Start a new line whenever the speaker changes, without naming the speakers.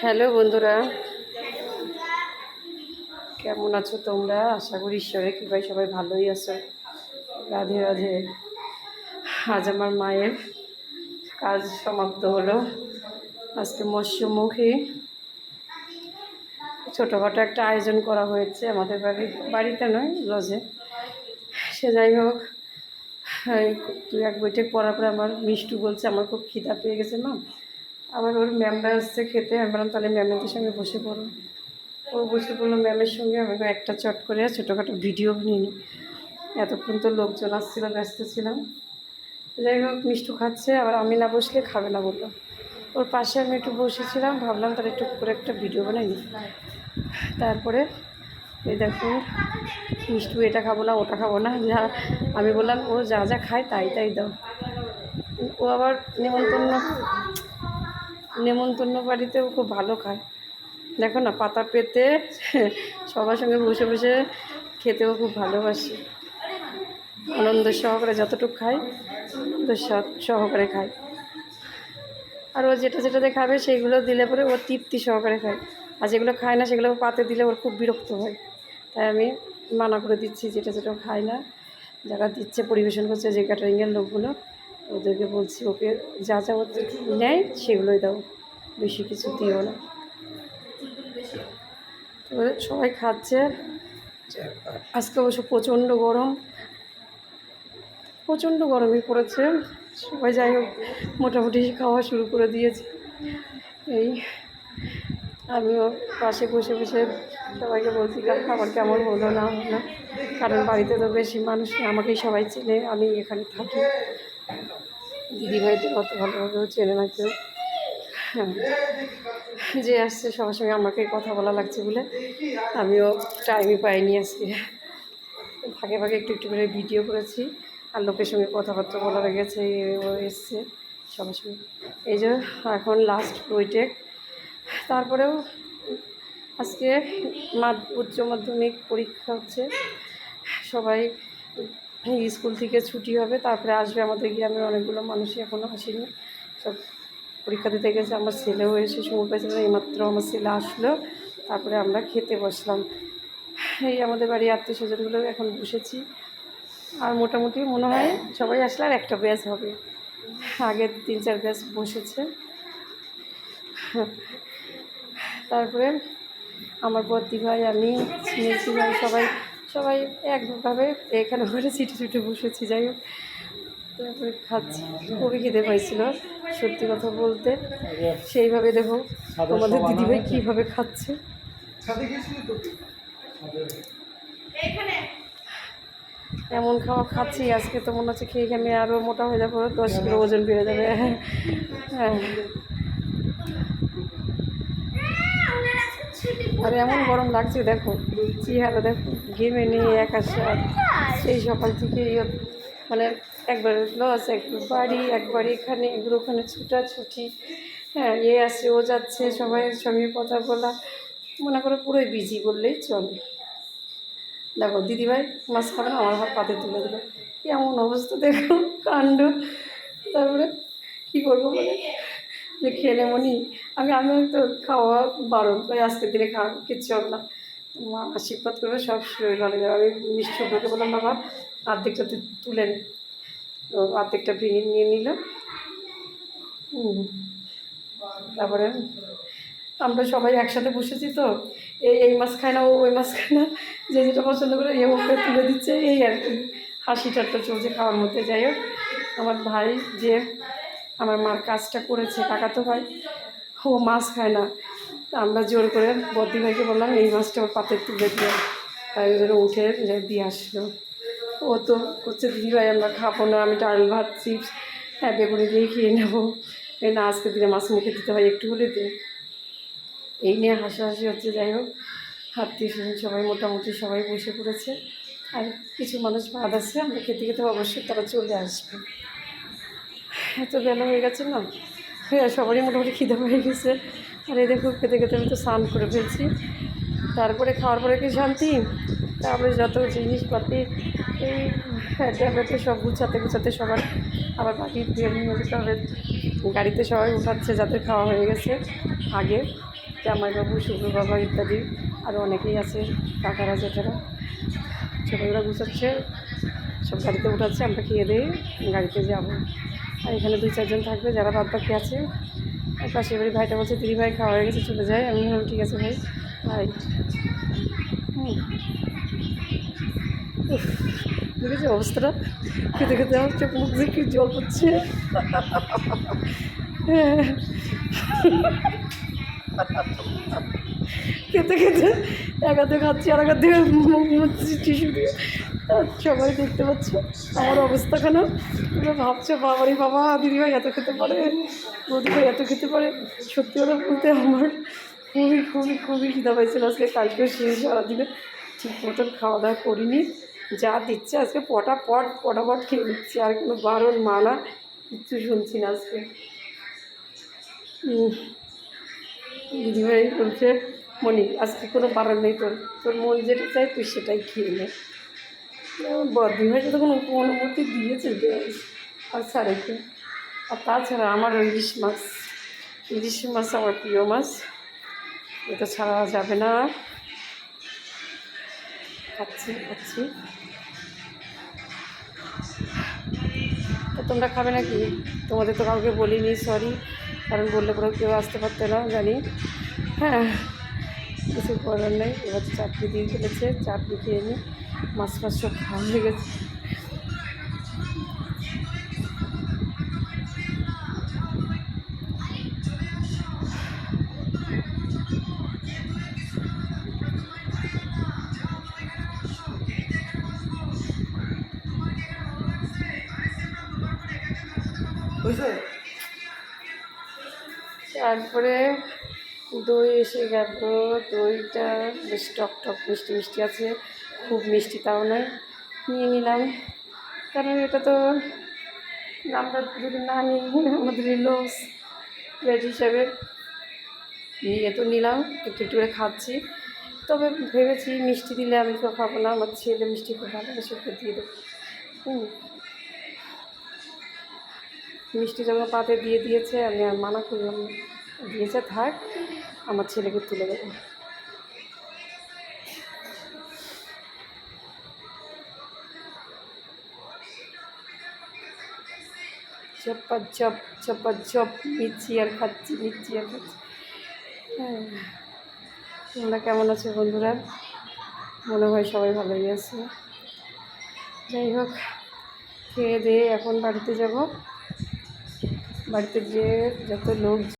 Hello বন্ধুরা। কেমন আছো তোমরা? আশা করি ঈশ্বরের কৃপায় সবাই ভালোই আছো। রাধে রাধে। আজ আমার মায়ের কাজ সমাপ্ত হলো। আজকে মৎস্যমুখী। ছোটোখাটো একটা আয়োজন করা হয়েছে আমাদের বাড়ি বাড়িতে নয়, লজে। সে যাই হোক দু এক বইটা পড়ার পরে আমার মিষ্টু বলছে, আমার খুব খিদা পেয়ে গেছে, মা। আবার ওর ম্যামরা আসছে খেতে। আমি বললাম, তাহলে ম্যামেদের সঙ্গে বসে পড়ো। ও বসে পড়ল ম্যামের সঙ্গে। আমি একটা চট করে ছোটোখাটো ভিডিও নিয়ে নিই এতক্ষণ তো লোকজন আসছিল, ব্যস্ত ছিলাম। যাই হোক, মিষ্টু খাচ্ছে। আবার আমি না বসলে খাবে না বলল। ওর পাশে আমি একটু বসেছিলাম। ভাবলাম, তাহলে একটু করে একটা ভিডিও বানাই নিই তারপরে এই দেখো, মিষ্টু এটা খাব না, ওটা খাব না। যা, আমি বললাম, ও যা যা খায় তাই তাই দাও। ও আবার নেমন্তন্ন নেমন্তন্ন বাড়িতেও খুব ভালো খায়। দেখো না, পাতা পেতে সবার সঙ্গে বসে বসে খেতেও খুব ভালোবাসি। আনন্দ সহকারে যতটুকু খাই সহ- সহকারে খায় আর ও যেটা যেটাতে খাবে সেইগুলো দিলে পরে ও তৃপ্তি সহকারে খায়। আর যেগুলো খায় না সেগুলো পাতে দিলে ওর খুব বিরক্ত হয়। তাই আমি মানা করে দিচ্ছি, যেটা যেটা খায় না, যারা দিচ্ছে, পরিবেশন করছে, যে ক্যাটারিংয়ের লোকগুলো ওদেরকে বলছি, ওকে যা যা ও নেয় সেগুলোই দাও, বেশি কিছু দিও না। সবাই খাচ্ছে। আজকে অবশ্য প্রচণ্ড গরম। প্রচণ্ড গরমই পড়েছে। সবাই যাই হোক, মোটামুটি খাওয়া শুরু করে দিয়েছে। এই আমিও পাশে বসে বসে সবাইকে বলছি খাবার কেমন হলো না হলো? না কারণ বাড়িতে তো বেশি মানুষ আমাকেই সবাই চেনে, আমি এখানে থাকি। দিদিভাইদের অত ভালোভাবেও চেনে না কেউ। হ্যাঁ। যে আসছে সবার সঙ্গে আমাকে কথা বলা লাগছে বলে আমিও টাইমই পাইনি আজকে। ফাঁকে ফাঁকে একটু একটু করে ভিডিও করেছি আর লোকের সঙ্গে কথাবার্তা বলা গেছে ও এসছে সবার সঙ্গে। এই যে এখন লাস্ট বইটেক তারপরেও আজকে উচ্চ মাধ্যমিক পরীক্ষা হচ্ছে। সবাই স্কুল থেকে ছুটি হবে, তারপরে আসবে আমাদের গ্রামের অনেকগুলো মানুষই এখনও আসেনি। সব পরীক্ষা দিতে গেছে, আমার ছেলেও এসে সময় পেয়েছিল এইমাত্র আমার ছেলে আসলো। তারপরে আমরা খেতে বসলাম। এই আমাদের বাড়ি আত্মীয় স্বজনগুলো এখন বসেছি। আর মোটামুটি মনে হয় সবাই আসলে আর একটা ব্যাচ হবে। আগের তিন চার ব্যাচ বসেছে। তারপরে আমার বদ্দি ভাই, আমি মেসি ভাই সবাই সবাই একভাবে এখানে ঘরে সিটে ছুটে বসেছি, যাই হোক। তারপরে খাচ্ছি। খুবই খিদে পাইছিল, সত্যি কথা বলতে। সেইভাবে দেখো, তোমাদের দিদিভাই কীভাবে খাচ্ছে। এমন খাওয়া খাচ্ছি, আজকে তো মনে হচ্ছে খেয়ে খেয়ে আরও মোটা হয়ে যাব, দশ কিলো ওজন বেড়ে যাবে। হ্যাঁ। আর এমন গরম লাগছে, দেখো। চেহারা, দেখো, ঘেমে নিয়ে একাশা সেই সকাল থেকে ইয়ে- মানে একবার লস একবার বাড়ি, একবার এখানে, একবার ওখানে ছুটাছুটি। হ্যাঁ এ আসছে ও যাচ্ছে, সবাই সঙ্গে কথা বলা। মনে করো পুরোই বিজি বললেই চলে। দেখো, দিদিভাই মাছ খাবে না আমার হাত পাতে তুলে দিল। এমন অবস্থা, দেখো, কাণ্ড। তারপরে কী করব বলে? যে খেয়ে নেব নি আমি তো খাওয়া বারণ তাই আজকের দিনে খাওয়া কিচ্ছু হবে না। আশীর্বাদ করবে, সব শরীর ভালো যাবে। আমি ওকে বললাম, বাবা অর্ধেকটা তুলে তো অর্ধেকটা ভেঙে নিয়ে নিল। তারপরে আমরা সবাই একসাথে বসেছি তো, এই এই মাছ খায় না, ও ওই মাছ খায় না, যে যেটা পছন্দ করে এ ওকে তুলে দিচ্ছে, এই আর কি। হাসি ঠাট্টা চলছে খাওয়ার মধ্যে, যাই হোক। আমার ভাই যে, আমার মার কাজটা করেছে, কাকাতো ভাই ও মাছ খায় না। আমরা জোর করে বদ্দি ভাইকে বললাম, এই মাছটা ওর পাতে তুলে দিয়ে তাই জন্য উঠে দিয়ে আসলো। ও তো করছে, দিদি ভাই, আমরা খাব না, আমি ডাল ভাত, চিপস হ্যাঁ বেগুনি দিয়ে খেয়ে নেব। এই না আজকে দিনে মাছ মুখে দিতে হয়, একটু হলে দে। এই নিয়ে হাসাহাসি হচ্ছে, যাই হোক। আত্মীয় স্বজন সবাই মোটামুটি সবাই বসে পড়েছে। আর কিছু মানুষ বাদ আছে, আমরা খেতে খেতে অবশ্যই তারা চলে আসবে। এত বেলা হয়ে গেছে না? সবারই মোটামুটি খিদে পেয়ে গেছে। আর এই দেখো, খেতে খেতে আমি তো স্নান করে ফেলছি। তারপরে খাওয়ার পরে কি শান্তি? তারপরে যত জিনিসপাতি, এই ট্যাবলেটে সব গুছাতে গুছাতে সবার, আবার বাকি হবে গাড়িতে সবাই উঠাচ্ছে যাতে খাওয়া হয়ে গেছে আগে, জামাইবাবু বাবা ইত্যাদি আরও অনেকেই আছে, কাকারা, জেঠারা। ছোটোগুলো গুছাচ্ছে, সব গাড়িতে উঠাচ্ছে, আমরা খেয়ে দিয়ে গাড়িতে যাব। আর এখানে দুই, চারজন থাকবে, যারা বাদ বাকি আছে। আর পাশের বাড়ি ভাইটা বলছে, দিদি ভাই, খাওয়া হয়ে গেছে, চলে যায়। আমি বললাম, ঠিক আছে ভাই ভাই হুম। দেখেছি অবস্থাটা। খেতে খেতে আমার চোখ মুখ কি জল পড়ছে। খেতে খেতে এক হাতে খাচ্ছি, আর এক হাতে মুখ মুছছি টিস্যু দিয়ে। সবাই দেখতে পাচ্ছ? আমার অবস্থা কেন? তোমরা ভাবছ বাবারই বাবা দিদিভাই এত খেতে পারে বৌদিভাই এত খেতে পারে। সত্যি কথা বলতে আমার খুবই খুবই খুবই খিদা পাইছিল। আজকে কালকেও শেষ সারাদিনে ঠিক মতন খাওয়া দাওয়া করিনি। যা দিচ্ছে আজকে পটা পটাপট পটাপট খেয়ে নিচ্ছি। আর কোনো বারণ মানা কিচ্ছু শুনছি না আজকে। দিদিভাই বলছে মনি আজকে কোনো বারণ নেই তোর। তোর মন যেটা চাই তুই সেটাই খেয়ে নে। দিদিভাই তো কোনো অনুমতি দিয়েছে দেয় আর স্যারেকে। আর তাছাড়া আমার ইলিশ মাছ ইলিশ মাছ আমার প্রিয় মাছ, এটা ছাড়া যাবে না। খাচ্ছি খাচ্ছি। তোমরা খাবে নাকি? তোমাদের তো কাউকে বলিনি সরি কারণ বললে পরে কেউ আসতে পারতো না, জানি। হ্যাঁ কিছু করার নেই। এবার চাটনি দিয়ে ফেলেছে, চাটনি খেয়ে নিই মাছ মাছ সব খাওয়া হয়ে গেছে। তারপরে দই এসে গেল দইটা বেশ টক টক মিষ্টি মিষ্টি আছে। খুব মিষ্টি তাও নয়। নিয়ে নিলাম। কারণ এটা তো আমরা যদি না নিই আমাদের লস প্লেট হিসাবে নিয়ে তো নিলাম, একটু একটু করে খাচ্ছি। তবে ভেবেছি মিষ্টি দিলে আমি তো খাব না, আমার ছেলে মিষ্টি খুব ভালোবাসে, ওকে দিয়ে দেবো। মিষ্টি যখন পাতে দিয়ে দিয়েছে, আমি আর মানা করলাম দিয়েছে, থাক, আমার ছেলেকে তুলে দেবো। চপ্পা চপ নিচ্ছি আর খাচ্ছি নিচ্ছি আর খাচ্ছি। হ্যাঁ। তোমরা কেমন আছো বন্ধুরা? মনে হয় সবাই ভালোই আছে। যাই হোক, খেয়ে দিয়ে এখন বাড়িতে যাব। বাড়িতে গিয়ে যত লোক